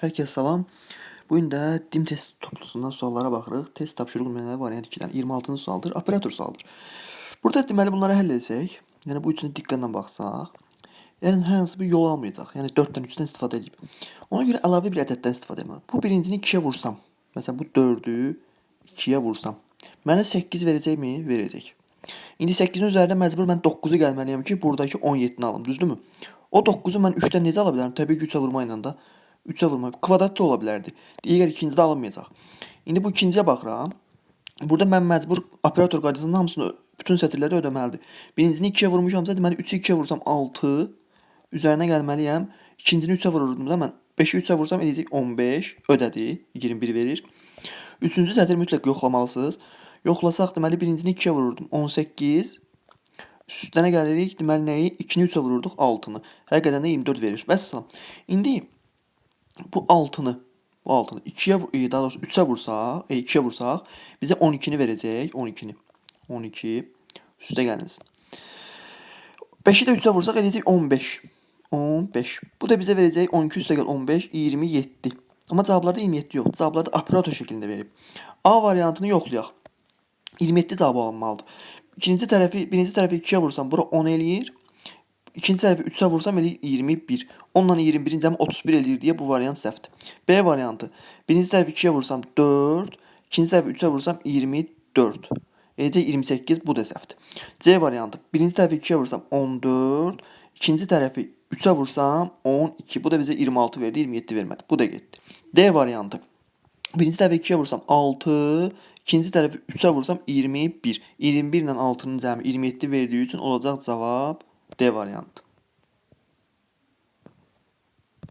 Herkese salam. Bu gün də dim test toplusundan suallara baxırıq. Test tapşırıq nümunələri variant 2-dən 26-cı sualdır, operator sualdır. Burada deməli bunları həll etsək, yəni bu üçünə diqqətlə baxsaq, yəni hər hansı bir yol almayacaq. Yəni 4-dən 3-dən istifadə edib. Ona görə əlavə bir ədəddən istifadə etməliyəm. Bu birincini 2-yə vursam, məsələn bu 4-ü 2-yə vursam, mənə 8 verəcəkmi? Verəcək. İndi 8-in üzərinə məcbur mən 9-u gəlməliyəm ki, buradakı 17-ni alım, düzdürmü? O 9-u mən 3-dən necə ala bilərəm? Təbii ki, 3-ə vurma. 3-ə vurma. Kvadrat da ola bilərdi. Digər ikincidə alınmayacaq. İndi bu ikinciyə baxıram. Burada mən məcbur operator qaydasının hamısını bütün sətirləri ödəməlidir. Birincini 2-yə vurmuşamsa, deməli 3-ü 2-yə vursam 6, üzərinə gəlməliyəm. İkincini 3-ə vururdum da mən. 5-i 3-ə vursam eləyəcək 15, ödədi, 21 verir. Üçüncü sətri mütləq yoxlamalısınız. Yoxlasaq deməli birincini 2-yə vururdum 18. Üstünə gəlirik, deməli nəyi? 2-ni 3-ə vururduq 6-nı. Həqiqətən də 24 verir. Vəssalam. İndi bu 6-nı bu 6-nı 2-yə e, daha doğrusu 3-ə vursaq, e, 2-yə vursaq bizə 12-ni verəcək, 12-ni. 12 üstə gəlinsin. 5-i də 3-ə vursaq eləyəcək 15. 15. Bu da bizə verəcək 12 üstə gəl 15, 27. Amma cavablarda 27 yoxdur. Cavablarda operator şəklində verib. A variantını yoxlayaq. 27 cavabı alınmalıdır. İkinci tərəfi, birinci tərəfi 2-yə vursam bura 10 eləyir. İkinci tərəfi 3-ə vursam eləyir 21. 10 ilə 21-in cəmi 31 eləyir deyə bu variant səhvdir. B variantı. Birinci tərəfi 2-yə vursam 4, ikinci tərəfi 3-ə vursam 24. Eləcək 28 bu da səhvdir. C variantı. Birinci tərəfi 2-yə vursam 14, ikinci tərəfi 3-ə vursam 12. Bu da bizə 26 verdi, 27 vermədi. Bu da getdi. D variantı. Birinci tərəfi 2-yə vursam 6, ikinci tərəfi 3-ə vursam 21. 21 ilə 6-nın cəmi 27 verdiyi üçün olacaq cavab D variantı.